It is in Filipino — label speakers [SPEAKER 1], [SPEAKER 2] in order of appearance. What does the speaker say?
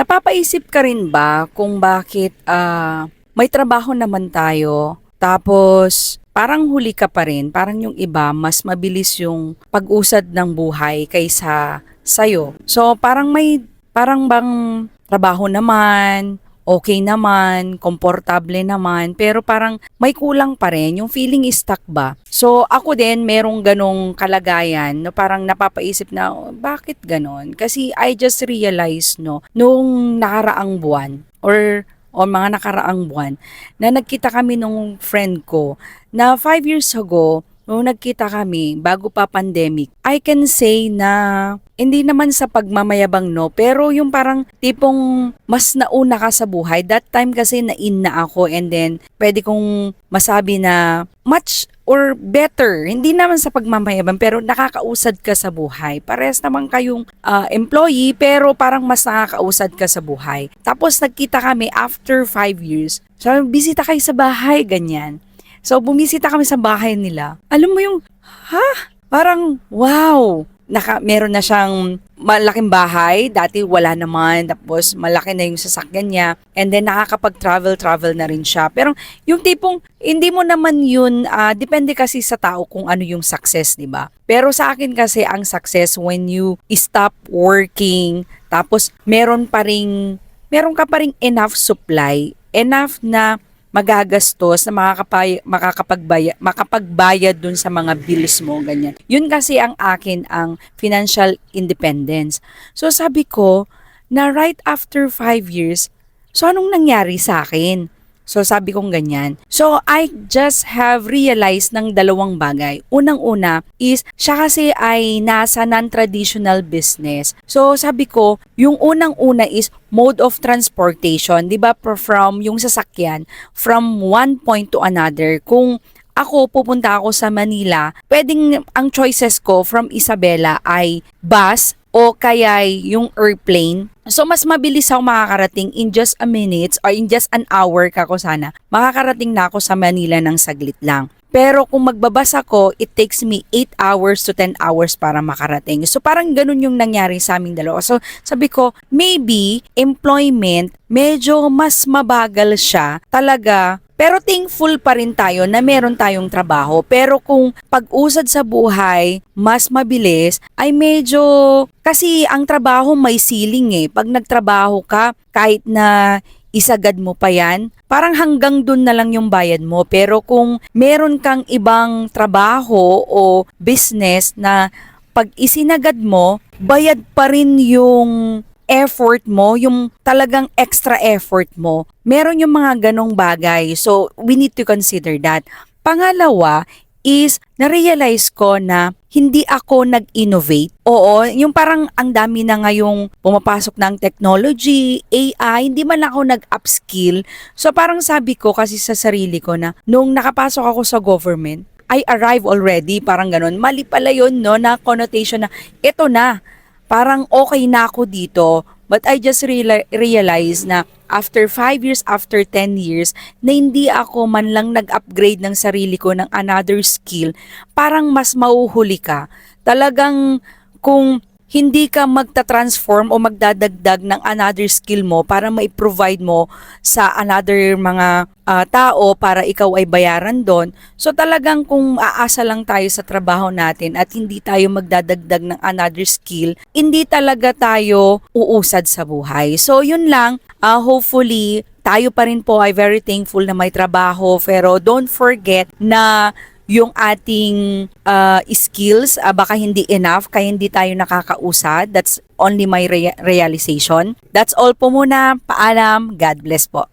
[SPEAKER 1] Napapaisip ka rin ba kung bakit ah, may trabaho naman tayo, tapos parang huli ka pa rin, parang yung iba mas mabilis yung pag-usad ng buhay kaysa sa'yo. So parang may, parang bang trabaho naman, okay naman, komportable naman, pero parang may kulang pa rin, yung feeling is stuck ba? So ako din, merong ganong kalagayan, no, parang napapaisip na, "Oh, bakit ganon? Kasi I just realized, no, nung nakaraang buwan, or o mga nakaraang buwan, na nagkita kami nung friend ko, na five years ago, nung nagkita kami, bago pa pandemic, I can say na hindi naman sa pagmamayabang no, pero yung parang tipong mas nauna ka sa buhay. That time kasi na-in na ako and then pwede kong masabi na much or better, hindi naman sa pagmamayabang pero nakakausad ka sa buhay. Parehas naman kayong ah, employee pero parang mas nakakausad ka sa buhay. Tapos nagkita kami after five years. Sabi, bisita kayo sa bahay, ganyan. So, bumisita kami sa bahay nila. Alam mo yung, ha? Parang, wow! Naka, meron na siyang malaking bahay. Dati wala naman. Tapos, malaki na yung sasakyan niya. And then, nakakapag-travel-travel na rin siya. Pero, yung tipong, hindi mo naman yun, ah, depende kasi sa tao kung ano yung success, di ba? Pero sa akin kasi, ang success when you stop working, tapos, meron pa ring, meron ka pa ring enough supply, enough na magagastos na makakapay, makakapagbaya, makapagbayad dun sa mga bills mo, ganyan. Yun kasi ang akin ang financial independence. So sabi ko, na right after five years, so anong nangyari sa akin? So sabi kong ganyan. So I just have realized ng dalawang bagay. Unang-una is siya kasi ay nasa non-traditional business. So sabi ko, yung unang-una is mode of transportation, 'di ba? From yung sasakyan from one point to another. Kung ako pupunta ako sa Manila, pwedeng ang choices ko from Isabela ay bus o kaya yung airplane. So, mas mabilis ako makakarating in just a minute or in just an hour kako sana. Makakarating na ako sa Manila ng saglit lang. Pero kung magbabas ako, it takes me 8 hours to 10 hours para makarating. So parang ganun yung nangyari sa aming dalawa. So sabi ko, maybe employment, medyo mas mabagal siya talaga pero thankful pa rin tayo na meron tayong trabaho. Pero kung pag-usad sa buhay, mas mabilis, ay medyo... Kasi ang trabaho may ceiling eh. Pag nagtrabaho ka, kahit na isagad mo pa yan, parang hanggang dun na lang yung bayad mo. Pero kung meron kang ibang trabaho o business na pag isinagad mo, bayad pa rin yung effort mo, yung talagang extra effort mo, meron yung mga ganong bagay. So, we need to consider that. Pangalawa is, na-realize ko na hindi ako nag-innovate. Oo, yung parang ang dami na ngayong pumapasok ng technology, AI, hindi man ako nag-upskill. So parang sabi ko kasi sa sarili ko na nung nakapasok ako sa government, I arrive already, parang ganun. Mali pala yun, no, na connotation na, ito na, parang okay na ako dito. But I just reali- realized na after 5 years, after 10 years, na hindi ako man lang nag-upgrade ng sarili ko ng another skill, parang mas mauhuli ka. Talagang kung hindi ka magta-transform o magdadagdag ng another skill mo para mai-provide mo sa another mga ah, tao para ikaw ay bayaran doon. So talagang kung aasa lang tayo sa trabaho natin at hindi tayo magdadagdag ng another skill, hindi talaga tayo uusad sa buhay. So yun lang, Ah, hopefully tayo pa rin po ay very thankful na may trabaho pero don't forget na yung ating ah, skills ah, baka hindi enough kaya hindi tayo nakakausad. That's only my rea- realization. That's all po muna. Paalam. God bless po.